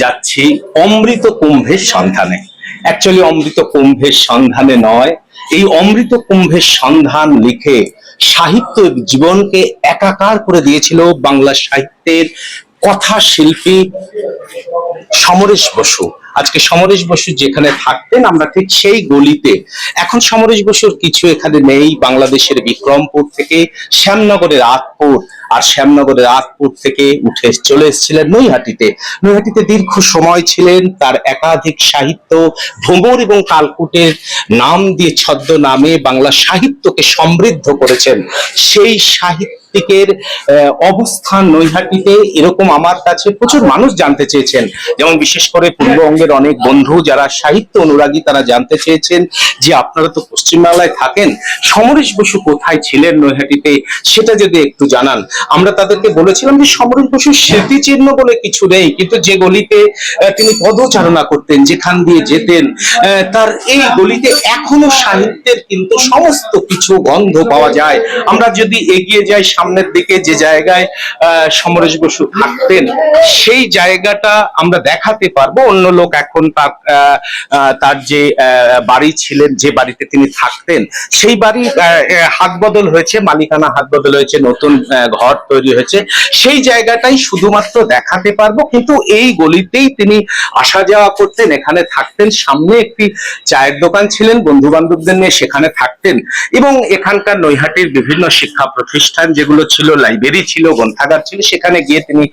যাচ্ছি অমৃত কুম্ভের সন্ধানে। অ্যাকচুয়ালি অমৃত কুম্ভের সন্ধানে নয়। এই অমৃত কুম্ভের সন্ধান লিখে সাহিত্য জীবনকে একাকার করে দিয়েছিল বাংলা সাহিত্যের কথা শিল্পী সমরেশ বসু। আজকে সমরেশ বসু যেখানে থাকতেন, আমরা ঠিক সেই গলিতে। এখন সমরেশ বসুর কিছু এখানে নেই, বাংলাদেশের বিক্রমপুর থেকে শ্যামনগরের আতপুর। আর শ্যামনগরের আতপুর থেকে উঠে চলে এসেছিলেন নৈহাটিতে। নৈহাটিতে দীর্ঘ সময় ছিলেন তার একাধিক সাহিত্য ভ্রমর এবং কালকুটের নাম দিয়ে ছদ্ম নামে বাংলা সাহিত্যকে সমৃদ্ধ করেছেন। সেই সাহিত্যিকের আহ, অবস্থান নৈহাটিতে এরকম আমার কাছে প্রচুর মানুষ জানতে চেয়েছেন। যেমন বিশেষ করে পূর্ববঙ্গের অনেক বন্ধু যারা সাহিত্য অনুরাগী তারা জানতে চেয়েছেন যে আপনারা তো পশ্চিমবাংলায় থাকেন। সমরেশ বসু কোথায় ছিলেন নৈহাটিতে? সেটা যদি একটু জানান। আমরা তাদেরকে বলেছিলাম যে সমরেশ বসুর স্মৃতিচিহ্ন বলে কিছু নেই কিন্তু যে গলিতে তিনি পদচারণা করতেন যেখান দিয়ে যেতেন তার এই গলিতে এখনও সাহিত্যের কিন্তু সমস্ত কিছু গন্ধ পাওয়া যায়। আমরা যদি এগিয়ে যাই সামনের দিকে যে জায়গায় সমরেশ বসু থাকতেন সেই জায়গাটা আমরা দেখাতে পারব। অন্য লোক এখন তার তার যে বাড়ি ছিলেন যে বাড়িতে তিনি থাকতেন সেই বাড়ি হাত বদল হয়েছে মালিকানা হাত বদল হয়েছে নতুন আহ, ঘর তৈরি হয়েছে, সেই জায়গাটাই শুধুমাত্র দেখাতে পারব। কিন্তু এই গলিতেই তিনি আসা যাওয়া করতেন, এখানে থাকতেন। সামনে একটি চায়ের দোকান ছিলেন বন্ধু বান্ধবদের নিয়ে সেখানে থাকতেন। এবং এখানকার নৈহাটির বিভিন্ন শিক্ষা প্রতিষ্ঠান যেগুলো ছিল, লাইব্রেরি ছিল, গ্রন্থাগার ছিল, সেখানে গিয়ে তিনি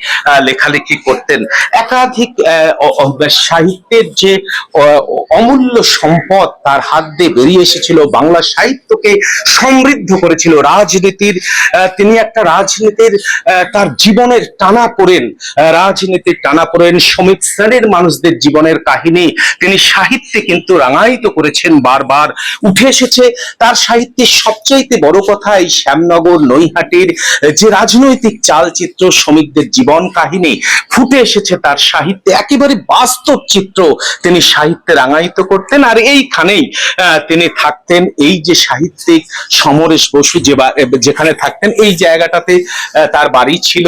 লেখালেখি করতেন। একাধিক সাহিত্যের যে অমূল্য সম্পদ তার হাত দিয়ে বেরিয়ে এসেছিল, বাংলা সাহিত্যকে সমৃদ্ধ করেছিল। রাজনীতির তিনি একটা রাজনীতির তার জীবনের টানা পড়েন রাজনীতির টানা পড়েন শ্রমিক শ্রেণির মানুষদের জীবনের কাহিনী তিনি সাহিত্যে কিন্তু রাঙায়িত করেছেন বারবার। উঠে এসেছে তার সাহিত্যের সবচাইতে বড় কথা এই শ্যামনগর নৈহাটির যে রাজনৈতিক চালচিত্র শ্রমিকদের জীবন কাহিনী। ফুটে এসেছে তার সাহিত্যে একেবারে বাস্তব চিত্র তিনি সাহিত্যে রাঙায়িত করতেন আর এইখানেই তিনি থাকতেন এই যে সাহিত্যিক সমরেশ বসু যে যেখানে থাকতেন, এই জায়গাটাতে তার বাড়ি ছিল।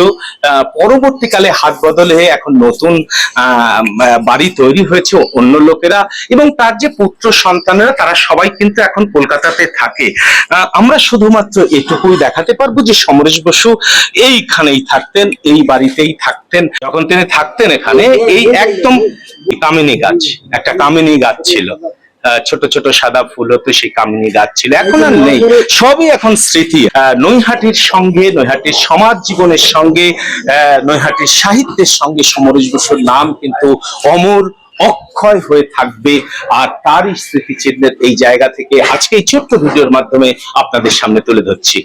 পরবর্তীকালে হাত বদল এখন নতুন বাড়ি তৈরি হয়েছে অন্য লোকেরা এবং তার যে পুত্র সন্তানেরা, তারা সবাই কিন্তু এখন কলকাতাতে থাকে। আমরা শুধুমাত্র এটুকুই দেখাতে পারব যে সমরেশ বসু এইখানেই থাকতেন, এই বাড়িতেই থাকতেন। যখন তিনি থাকতেন এখানে, এই একদম কামিনী গাছ, একটা কামিনী গাছ ছিল। ছোট ছোট সাদা ফুল হতো, সেই কামিনী গাছ ছিল। এখন আর নেই। সবই এখন স্মৃতি। নৈহাটির সঙ্গে, নৈহাটির সমাজ জীবনের সঙ্গে নৈহাটির সাহিত্যের সঙ্গে সমরেশ বসুর নাম কিন্তু অমর অক্ষয় হয়ে থাকবে। আর তারই স্মৃতিচিহ্নের এই জায়গা থেকে আজকে এই ছোট্ট ভিডিওর মাধ্যমে আপনাদের সামনে তুলে ধরছি।